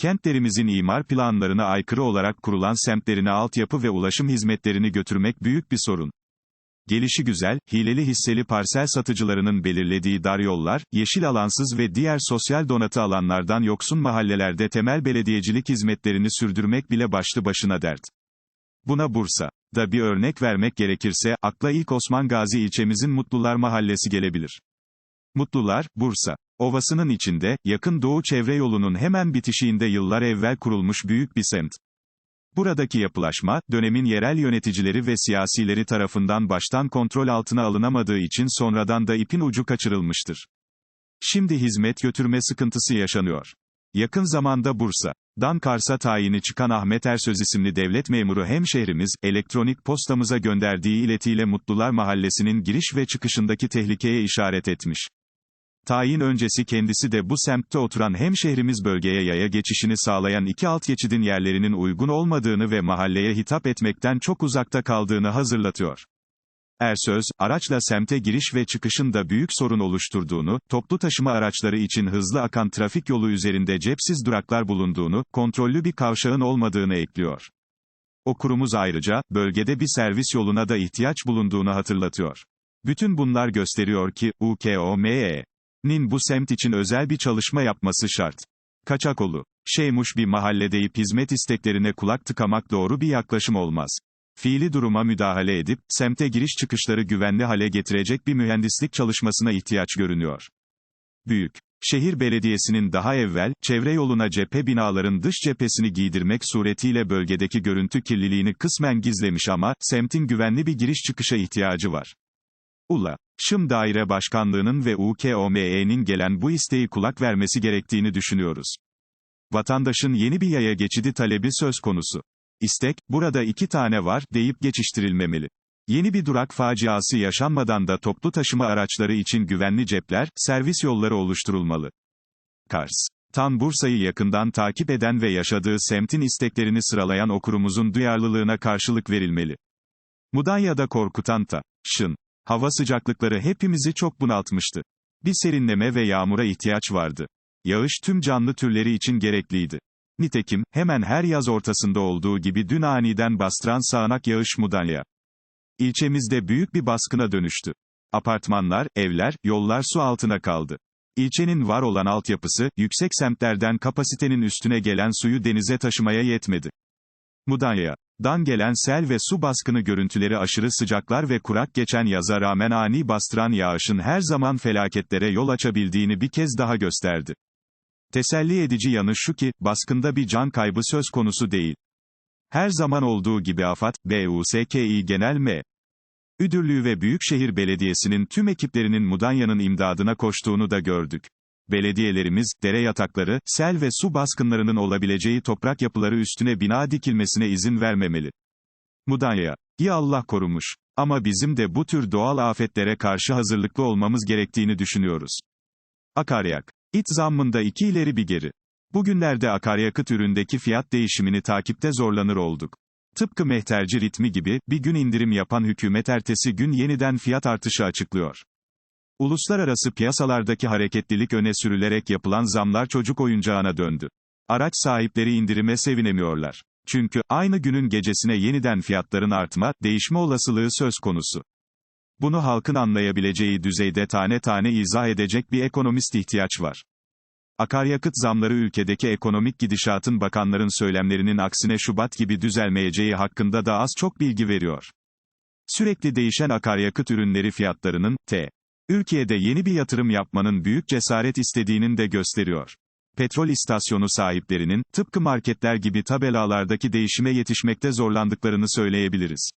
Kentlerimizin imar planlarına aykırı olarak kurulan semtlerine altyapı ve ulaşım hizmetlerini götürmek büyük bir sorun. Gelişi güzel, hileli hisseli parsel satıcılarının belirlediği dar yollar, yeşil alansız ve diğer sosyal donatı alanlardan yoksun mahallelerde temel belediyecilik hizmetlerini sürdürmek bile başlı başına dert. Buna Bursa da bir örnek vermek gerekirse, akla ilk Osman Gazi ilçemizin Mutlular Mahallesi gelebilir. Mutlular, Bursa. Ovası'nın içinde, yakın Doğu Çevre Yolu'nun hemen bitişiğinde yıllar evvel kurulmuş büyük bir semt. Buradaki yapılaşma, dönemin yerel yöneticileri ve siyasileri tarafından baştan kontrol altına alınamadığı için sonradan da ipin ucu kaçırılmıştır. Şimdi hizmet götürme sıkıntısı yaşanıyor. Yakın zamanda Bursa, Dan Kars'a tayini çıkan Ahmet Ersöz isimli devlet memuru hemşehrimiz, elektronik postamıza gönderdiği iletiyle Mutlular Mahallesi'nin giriş ve çıkışındaki tehlikeye işaret etmiş. Tayin öncesi kendisi de bu semtte oturan hemşehrimiz bölgeye yaya geçişini sağlayan iki alt geçidin yerlerinin uygun olmadığını ve mahalleye hitap etmekten çok uzakta kaldığını hazırlatıyor. Ersöz, araçla semte giriş ve çıkışın da büyük sorun oluşturduğunu, toplu taşıma araçları için hızlı akan trafik yolu üzerinde cepsiz duraklar bulunduğunu, kontrollü bir kavşağın olmadığını ekliyor. Okurumuz ayrıca, bölgede bir servis yoluna da ihtiyaç bulunduğunu hatırlatıyor. Bütün bunlar gösteriyor ki, UKOME, nin bu semt için özel bir çalışma yapması şart. Kaçakolu. Şeymuş bir mahalledeyip hizmet isteklerine kulak tıkamak doğru bir yaklaşım olmaz. Fiili duruma müdahale edip, semte giriş çıkışları güvenli hale getirecek bir mühendislik çalışmasına ihtiyaç görünüyor. Büyük. Şehir Belediyesi'nin daha evvel, çevre yoluna cephe binaların dış cephesini giydirmek suretiyle bölgedeki görüntü kirliliğini kısmen gizlemiş ama, semtin güvenli bir giriş çıkışa ihtiyacı var. ULA, Şım Daire Başkanlığı'nın ve UKOME'nin gelen bu isteği kulak vermesi gerektiğini düşünüyoruz. Vatandaşın yeni bir yaya geçidi talebi söz konusu. İstek, burada iki tane var, deyip geçiştirilmemeli. Yeni bir durak faciası yaşanmadan da toplu taşıma araçları için güvenli cepler, servis yolları oluşturulmalı. Kars. Tan Bursa'yı yakından takip eden ve yaşadığı semtin isteklerini sıralayan okurumuzun duyarlılığına karşılık verilmeli. Mudanya'da korkutan ta, şın. Hava sıcaklıkları hepimizi çok bunaltmıştı. Bir serinleme ve yağmura ihtiyaç vardı. Yağış tüm canlı türleri için gerekliydi. Nitekim, hemen her yaz ortasında olduğu gibi dün aniden bastıran sağanak yağış Mudanya. İlçemizde büyük bir baskına dönüştü. Apartmanlar, evler, yollar su altına kaldı. İlçenin var olan altyapısı, yüksek semtlerden kapasitenin üstüne gelen suyu denize taşımaya yetmedi. Mudanya. Dan gelen sel ve su baskını görüntüleri aşırı sıcaklar ve kurak geçen yaza rağmen ani bastıran yağışın her zaman felaketlere yol açabildiğini bir kez daha gösterdi. Teselli edici yanı şu ki, baskında bir can kaybı söz konusu değil. Her zaman olduğu gibi AFAD, BUSKİ Genel M. Müdürlüğü ve Büyükşehir Belediyesi'nin tüm ekiplerinin Mudanya'nın imdadına koştuğunu da gördük. Belediyelerimiz, dere yatakları, sel ve su baskınlarının olabileceği toprak yapıları üstüne bina dikilmesine izin vermemeli. Mudanya. İyi Allah korumuş. Ama bizim de bu tür doğal afetlere karşı hazırlıklı olmamız gerektiğini düşünüyoruz. Akaryak. İt zammında iki ileri bir geri. Bugünlerde akaryakıt üründeki fiyat değişimini takipte zorlanır olduk. Tıpkı mehterci ritmi gibi, bir gün indirim yapan hükümet ertesi gün yeniden fiyat artışı açıklıyor. Uluslararası piyasalardaki hareketlilik öne sürülerek yapılan zamlar çocuk oyuncağına döndü. Araç sahipleri indirime sevinemiyorlar. Çünkü, aynı günün gecesine yeniden fiyatların artma, değişme olasılığı söz konusu. Bunu halkın anlayabileceği düzeyde tane tane izah edecek bir ekonomist ihtiyaç var. Akaryakıt zamları ülkedeki ekonomik gidişatın bakanların söylemlerinin aksine Şubat gibi düzelmeyeceği hakkında da az çok bilgi veriyor. Sürekli değişen akaryakıt ürünleri fiyatlarının, T. Ülkede yeni bir yatırım yapmanın büyük cesaret istediğinin de gösteriyor. Petrol istasyonu sahiplerinin, tıpkı marketler gibi tabelalardaki değişime yetişmekte zorlandıklarını söyleyebiliriz.